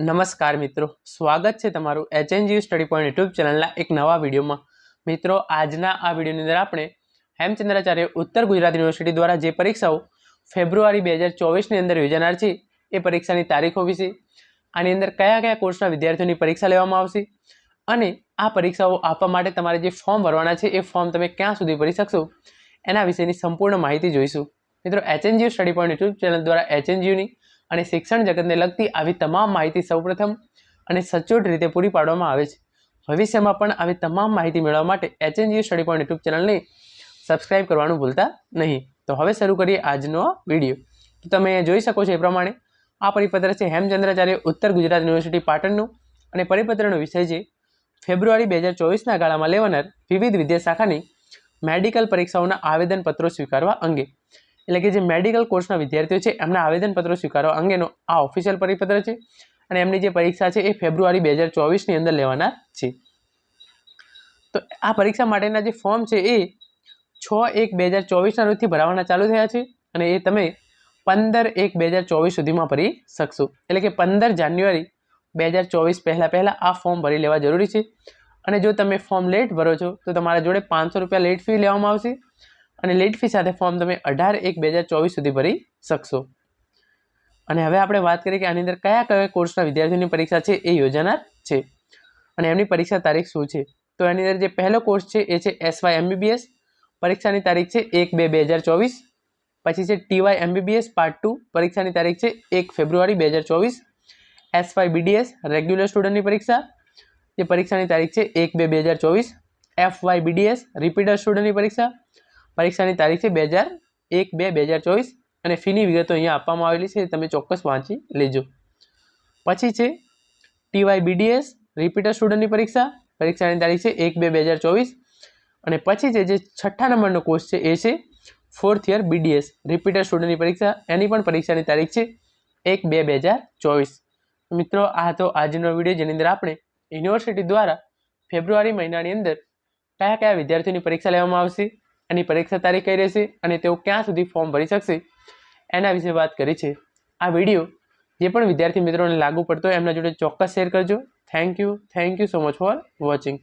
નમસ્કાર મિત્રો. સ્વાગત છે તમારું એચએનજીયુ સ્ટડી પોઈન્ટ યુટ્યુબ ચેનલના એક નવા વિડીયોમાં. મિત્રો, આજના આ વિડીયોની અંદર આપણે હેમચંદ્રાચાર્ય ઉત્તર ગુજરાત યુનિવર્સિટી દ્વારા જે પરીક્ષાઓ ફેબ્રુઆરી બે હજાર ચોવીસની અંદર યોજાનાર છે, એ પરીક્ષાની તારીખો વિશે, આની અંદર કયા કયા કોર્સના વિદ્યાર્થીઓની પરીક્ષા લેવામાં આવશે અને આ પરીક્ષાઓ આપવા માટે તમારે જે ફોર્મ ભરવાના છે, એ ફોર્મ તમે ક્યાં સુધી ભરી શકશો, એના વિશેની સંપૂર્ણ માહિતી જોઈશું. મિત્રો HNGU study point YouTube channel દ્વારા એચએનજીયુની અને શિક્ષણ જગતને લગતી આવી તમામ માહિતી સૌપ્રથમ અને સચોટ રીતે પૂરી પાડવામાં આવે છે. ભવિષ્યમાં પણ આવી તમામ માહિતી મેળવવા માટે એચએનજીયુ સ્ટડી પોઈન્ટ યુટ્યુબ ચેનલને સબસ્ક્રાઇબ કરવાનું ભૂલતા નહીં. તો હવે શરૂ કરીએ આજનો વીડિયો. તો તમે જોઈ શકો છો એ પ્રમાણે, આ પરિપત્ર છે હેમચંદ્રાચાર્ય ઉત્તર ગુજરાત યુનિવર્સિટી પાટણનું અને પરિપત્રનો વિષય છે ફેબ્રુઆરી બે હજાર ચોવીસના ગાળામાં લેવાનાર વિવિધ વિદ્યાશાખાની મેડિકલ પરીક્ષાઓના આવેદનપત્રો સ્વીકારવા અંગે. એટલે કે જે મેડિકલ કોર્સના વિદ્યાર્થીઓ છે, એમના આવેદનપત્રો સ્વીકારવા અંગેનો આ ઓફિશિયલ પરિપત્ર છે અને એમની જે પરીક્ષા છે એ ફેબ્રુઆરી બે હજાર ચોવીસની અંદર લેવાના છે. તો આ પરીક્ષા માટેના જે ફોર્મ છે એ છ એક બે હજાર ચોવીસના રોજથી ભરાવાના ચાલુ થયા છે અને એ તમે પંદર એક બે હજાર ચોવીસ સુધીમાં ભરી શકશો. એટલે કે પંદર જાન્યુઆરી બે હજાર ચોવીસ પહેલાં પહેલાં આ ફોર્મ ભરી લેવા જરૂરી છે. અને જો તમે ફોર્મ લેટ ભરો છો, તો તમારા જોડે પાંચસો રૂપિયા લેટ ફી લેવામાં આવશે. અને લેટ ફી સાથે ફોર્મ તમે અઢાર એક બે હજાર ચોવીસ સુધી ભરી શકશો. અને હવે આપણે વાત કરીએ કે આની અંદર કયા કયા કોર્સના વિદ્યાર્થીઓની પરીક્ષા છે એ યોજાનાર છે. અને એમની પરીક્ષા તારીખ શું છે? તો એની અંદર જે પહેલો કોર્સ છે એ છે એસવાય એમબીબીએસ પરીક્ષાની તારીખ છે એક બે બે હજાર ચોવીસ. પછી છે ટીવાય એમબીબીએસ પાર્ટ ટુ પરીક્ષાની તારીખ છે એક ફેબ્રુઆરી બે હજાર ચોવીસ. એસવાય બીડીએસ રેગ્યુલર સ્ટુડન્ટની પરીક્ષા. જે પરીક્ષાની તારીખ છે એક બે બે હજાર ચોવીસ. એફ વાય બીડીએસ રિપીટર સ્ટુડન્ટની પરીક્ષા. પરીક્ષાની તારીખ છે બે હજાર એક, બે બે હજાર ચોવીસ અને ફીની વિગતો અહીંયા આપવામાં આવેલી છે તમે ચોક્કસ વાંચી લેજો. પછી છે ટીવાય બીડીએસ રિપીટર સ્ટુડન્ટની પરીક્ષા, પરીક્ષાની તારીખ છે એક, બે બે હજાર ચોવીસ. અને પછી છે, જે છઠ્ઠા નંબરનો કોર્સ છે, એ છે ફોર્થ યર બીડીએસ રિપીટર સ્ટુડન્ટની પરીક્ષા, એની પણ પરીક્ષાની તારીખ છે એક, બે બે હજાર ચોવીસ. મિત્રો, આ હતો આજનો વીડિયો, જેની અંદર આપણે યુનિવર્સિટી દ્વારા ફેબ્રુઆરી મહિનાની અંદર કયા કયા વિદ્યાર્થીઓની પરીક્ષા લેવામાં આવશે એની પરીક્ષા તારીખ કઈ રહેશે અને તેઓ ક્યાં સુધી ફોર્મ ભરી શકશે? એના વિશે વાત કરી છે. આ વીડિયો જે પણ વિદ્યાર્થી મિત્રોને લાગુ પડતો હોય એમના જોડે ચોક્કસ શેર કરજો. Thank you thank you so much for watching